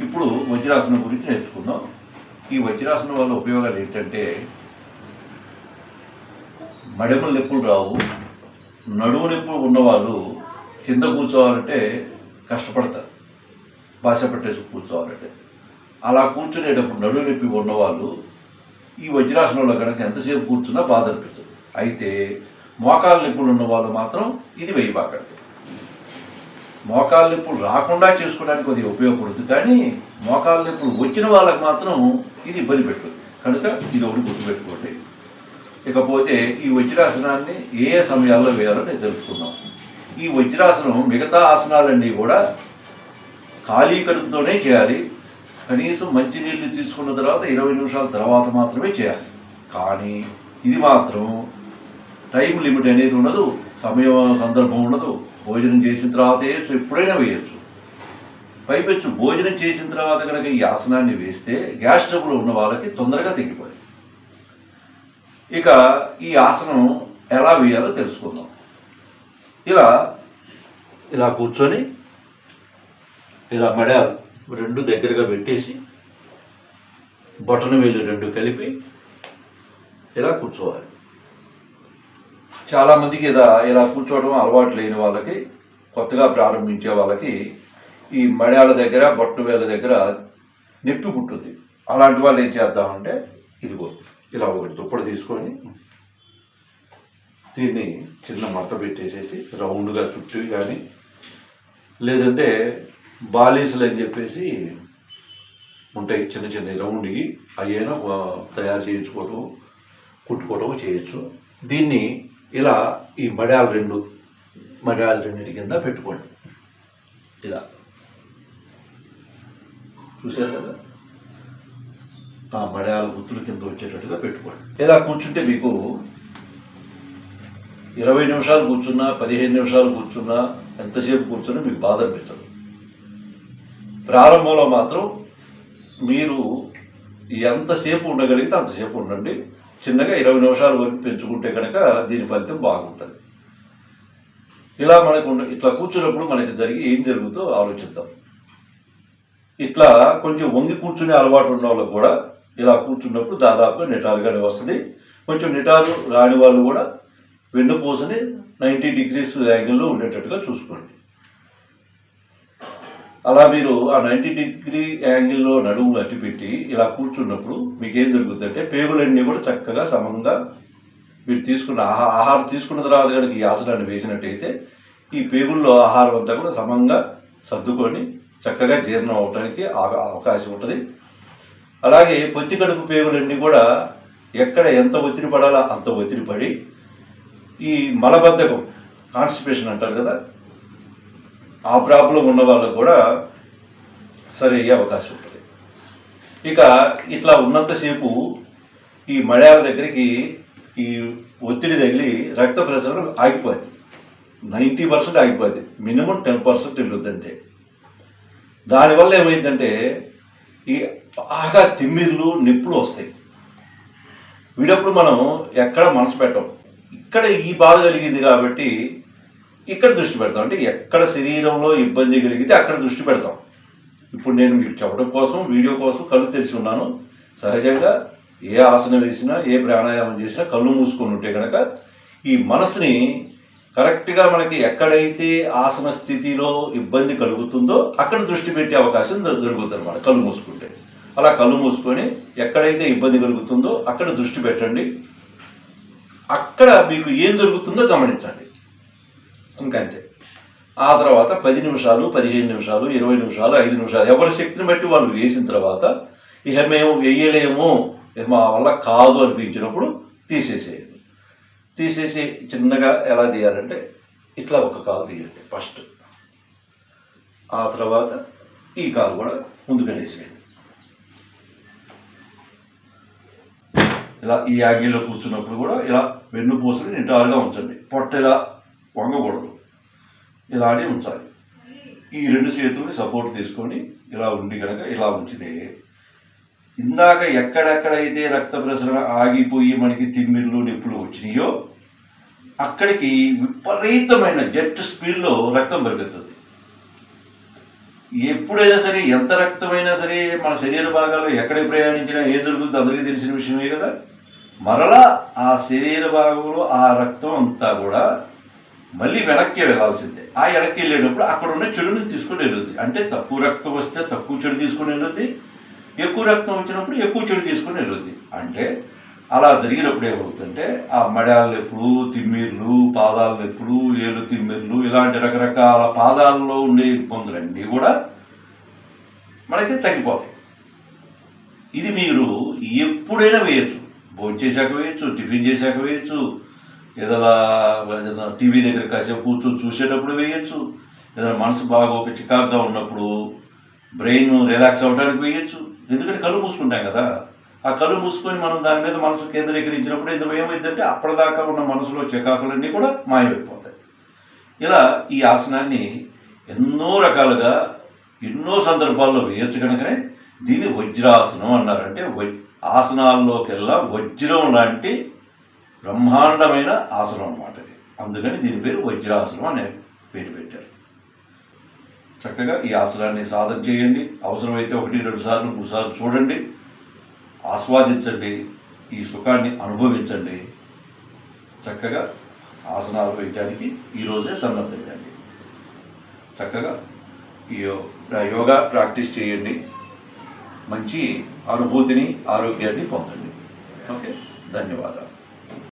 ఇప్పుడు వజ్రాసనం గురించి నేర్చుకుందాం. ఈ వజ్రాసనం వల్ల ఉపయోగాలు ఏంటంటే మడమల నొప్పులు రావు నడుము నొప్పులు ఉన్నవాళ్ళు కింద కూర్చోవాలంటే కష్టపడతారు. భాష పెట్టేసి కూర్చోవాలంటే. అలా కూర్చునేటప్పుడు నడుము నొప్పి ఉన్నవాళ్ళు ఈ వజ్రాసనంలో కనుక ఎంతసేపు కూర్చున్నా బాధ అనిపించదు. అయితే మోకాళ్ళ నొప్పులు ఉన్న వాళ్ళు మాత్రం ఇది వేయబాకండి మోకాళ్ళ నొప్పులు రాకుండా చేసుకోవడానికి కొద్దిగా ఉపయోగపడుతుంది కానీ మోకాళ్ళ నొప్పులు వచ్చిన వాళ్ళకి మాత్రం ఇది ఇబ్బంది పెట్టుకుంది కనుక ఇది ఒకటి గుర్తుపెట్టుకోండి. ఇకపోతే ఈ వజ్రాసనాన్ని ఏ ఏ సమయాల్లో వేయాలో నేను తెలుసుకుందాం. ఈ వజ్రాసనం మిగతా ఆసనాలన్నీ కూడా ఖాళీ కడుపుతోనే చేయాలి. కనీసం మంచినీళ్ళు తీసుకున్న తర్వాత ఇరవై నిమిషాల తర్వాత మాత్రమే చేయాలి. కానీ ఇది మాత్రం టైం లిమిట్ అనేది ఉండదు సమయం సందర్భం ఉండదు. భోజనం చేసిన తర్వాత వేయచ్చు ఎప్పుడైనా వేయచ్చు. పైపెచ్చు భోజనం చేసిన తర్వాత కనుక ఈ ఆసనాన్ని వేస్తే గ్యాస్ ట్రబుల్ ఉన్న వాళ్ళకి తొందరగా తగ్గిపోయింది ఇక ఈ ఆసనం ఎలా వేయాలో తెలుసుకుందాం. ఇలా ఇలా కూర్చొని ఇలా మెడ రెండు దగ్గరగా పెట్టేసి బొటన వేలు రెండు కలిపి ఇలా కూర్చోవాలి. చాలామందికి ఇలా ఇలా కూర్చోవడం అలవాటు లేని వాళ్ళకి కొత్తగా ప్రారంభించే వాళ్ళకి ఈ మడాల దగ్గర బొట్టు వేల దగ్గర నొప్పి పుట్టుద్ది. అలాంటి వాళ్ళు ఏం చేద్దామంటే ఇదిగో ఇలా ఒకటి దుప్పటి తీసుకొని దీన్ని చిన్న మడత పెట్టేసేసి రౌండ్గా చుట్టూ కానీ లేదంటే బాలీసులు అని చెప్పేసి ఉంటాయి చిన్న చిన్న రౌండ్వి అయ్యేనా తయారు చేయించుకోవటం కుట్టుకోవటం చేయొచ్చు దీన్ని ఇలా ఈ మడాలు రెండు మడాలు రెండింటి కింద పెట్టుకోండి. ఇలా. చూశారు కదా? ఆ మడాల గుర్తుల కింద వచ్చేటట్టుగా పెట్టుకోండి. ఇలా కూర్చుంటే మీకు ఇరవై నిమిషాలు కూర్చున్నా పదిహేను నిమిషాలు కూర్చున్నా ఎంతసేపు కూర్చున్నా మీకు బాధ అనిపించదు. ప్రారంభంలో మాత్రం మీరు ఎంతసేపు ఉండగలిగితే అంతసేపు ఉండండి. చిన్నగా ఇరవై నిమిషాల వరకు పెంచుకుంటే కనుక దీని ఫలితం బాగుంటుంది. ఇలా మనకు ఇట్లా కూర్చున్నప్పుడు మనకి జరిగి ఏం జరుగుతుందో ఆలోచిద్దాం. ఇట్లా కొంచెం వంగి కూర్చునే అలవాటు ఉన్న వాళ్ళకు కూడా ఇలా కూర్చున్నప్పుడు దాదాపు నిటారుగానే వస్తుంది. కొంచెం నిటారు రాని వాళ్ళు కూడా వెన్నుపూసని నైంటీ డిగ్రీస్ యాంగిల్లో ఉండేటట్టుగా చూసుకోండి. అలా మీరు ఆ నైంటీ డిగ్రీ యాంగిల్లో నడుము అట్టిపెట్టి ఇలా కూర్చున్నప్పుడు మీకు ఏం జరుగుతుందంటే పేగులన్నీ కూడా చక్కగా సమంగా మీరు తీసుకున్న ఆహా ఆహారం తీసుకున్న తర్వాత కనుక ఈ ఆసనాన్ని వేసినట్టయితే ఈ పేగుల్లో ఆహారం అంతా కూడా సమంగా సర్దుకొని చక్కగా జీర్ణం అవడానికి అవకాశం ఉంటుంది. అలాగే పొత్తి కడుపు పేగులన్నీ కూడా ఎక్కడ ఎంత ఒత్తిడి పడాలో అంత ఒత్తిడి పడి ఈ మలబద్ధకం కాన్స్టిపేషన్ అంటారు కదా ఆ ప్రాబ్లం ఉన్న వాళ్ళకు కూడా సరి అయ్యే అవకాశం ఉంటుంది. ఇక ఇట్లా ఉన్నంతసేపు ఈ మడయాల దగ్గరికి ఈ ఒత్తిడి తగిలి రక్త ప్రసరణ ఆగిపోద్ది నైంటీ పర్సెంట్ ఆగిపోద్ది మినిమం టెన్ పర్సెంట్ వెళ్ళొద్ది అంతే. దానివల్ల ఏమైందంటే ఈ బాగా తిమ్మిర్లు నిప్పులు వస్తాయి. వీడప్పుడు మనం ఎక్కడ మనసు పెట్టం. ఇక్కడ ఈ బాధ కలిగింది కాబట్టి ఇక్కడ దృష్టి పెడతాం. అంటే ఎక్కడ శరీరంలో ఇబ్బంది కలిగితే అక్కడ దృష్టి పెడతాం. ఇప్పుడు నేను మీకు చెప్పడం కోసం వీడియో కోసం కళ్ళు తెరిచి ఉన్నాను. సహజంగా ఏ ఆసనం వేసినా ఏ ప్రాణాయామం చేసినా కళ్ళు మూసుకొని ఉంటే కనుక ఈ మనసుని కరెక్ట్గా మనకి ఎక్కడైతే ఆసన స్థితిలో ఇబ్బంది కలుగుతుందో అక్కడ దృష్టి పెట్టే అవకాశం దొరుకుతుంది జరుగుతుంది అనమాట కళ్ళు మూసుకుంటే. అలా కళ్ళు మూసుకొని ఎక్కడైతే ఇబ్బంది కలుగుతుందో అక్కడ దృష్టి పెట్టండి. అక్కడ మీకు ఏం జరుగుతుందో గమనించండి. ఇంకంతే. ఆ తర్వాత పది నిమిషాలు పదిహేను నిమిషాలు ఇరవై నిమిషాలు ఐదు నిమిషాలు ఎవరి శక్తిని బట్టి వాళ్ళు వేసిన తర్వాత ఇక మేము వేయలేము ఇక మా వల్ల కాదు అనిపించినప్పుడు తీసేసేయండి. తీసేసి చిన్నగా ఎలా తీయాలంటే ఇట్లా ఒక కాలు తీయండి ఫస్ట్. ఆ తర్వాత ఈ కాలు కూడా ముందుకు ఇలా ఈ యాగిలో కూర్చున్నప్పుడు కూడా ఇలా వెన్నుపూసని నిటారుగా ఉంచండి. పొట్ట ఇలా వంగకూడదు ఇలానే ఉంచాలి. ఈ రెండు చేతుల్ని సపోర్ట్ తీసుకొని ఇలా ఉండి కనుక ఇలా ఉంచితే ఇందాక ఎక్కడెక్కడైతే రక్త ప్రసరణ ఆగిపోయి మనకి తిమ్మిర్లు నిప్పులు వచ్చినాయో అక్కడికి విపరీతమైన జెట్ స్పీడ్లో రక్తం పెరుగుతుంది. ఎప్పుడైనా సరే ఎంత రక్తమైనా సరే మన శరీర భాగాలు ఎక్కడికి ప్రయాణించినా ఏ దొరుకుతుందో అందరికీ తెలిసిన విషయమే కదా. మరలా ఆ శరీర భాగంలో ఆ రక్తం అంతా కూడా మళ్ళీ వెనక్కి వెళ్ళాల్సిందే. ఆ వెనక్కి వెళ్ళేటప్పుడు అక్కడ ఉన్న చెడుని తీసుకొని వెళ్ళుద్ది. అంటే తక్కువ రక్తం వస్తే తక్కువ చెడు తీసుకొని వెళ్ళుద్ది. ఎక్కువ రక్తం వచ్చినప్పుడు ఎక్కువ చెడు తీసుకొని వెళ్ళుద్ది. అంటే అలా జరిగినప్పుడు ఏమవుతుందంటే ఆ మడాల నొప్పులు తిమ్మిర్లు పాదాల నొప్పులు ఏలు తిమ్మిర్లు ఇలాంటి రకరకాల పాదాల్లో ఉండే ఇబ్బందులన్నీ కూడా మనకి తగ్గిపోతాయి. ఇది మీరు ఎప్పుడైనా వేయచ్చు. భోజనం చేశాక వేయచ్చు టిఫిన్ చేశాక వేయచ్చు ఏదైనా ఏదైనా టీవీ దగ్గర కాసేపు కూర్చొని చూసేటప్పుడు వేయచ్చు. ఏదైనా మనసు బాగా ఒక చికాకుగా ఉన్నప్పుడు బ్రెయిన్ రిలాక్స్ అవ్వడానికి వేయచ్చు. ఎందుకంటే కళ్ళు మూసుకుంటాం కదా. ఆ కళ్ళు మూసుకొని మనం దాని మీద మనసు కేంద్రీకరించినప్పుడు ఎందుకు ఏమైందంటే అప్పటిదాకా ఉన్న మనసులో చికాకులన్నీ కూడా మాయమైపోతాయి. ఇలా ఈ ఆసనాన్ని ఎన్నో రకాలుగా ఎన్నో సందర్భాల్లో వేయచ్చు కనుకనే దీన్ని వజ్రాసనం అన్నారు అంటే వజ్ ఆసనాల్లోకెల్లా వజ్రం లాంటి బ్రహ్మాండమైన ఆసనం అనమాట ఇది. అందుకని దీని పేరు వజ్రాసనం అనే పేరు పెట్టారు. చక్కగా ఈ ఆసనాన్ని సాధన చేయండి. అవసరమైతే ఒకటి రెండు సార్లు మూడు సార్లు చూడండి. ఆస్వాదించండి. ఈ సుఖాన్ని అనుభవించండి. చక్కగా ఆసనాలు వేయటానికి ఈరోజే సన్నద్ధండి చక్కగా ఈ యోగా ప్రాక్టీస్ చేయండి. మంచి అనుభూతిని ఆరోగ్యాన్ని పొందండి. ఓకే? ధన్యవాదాలు.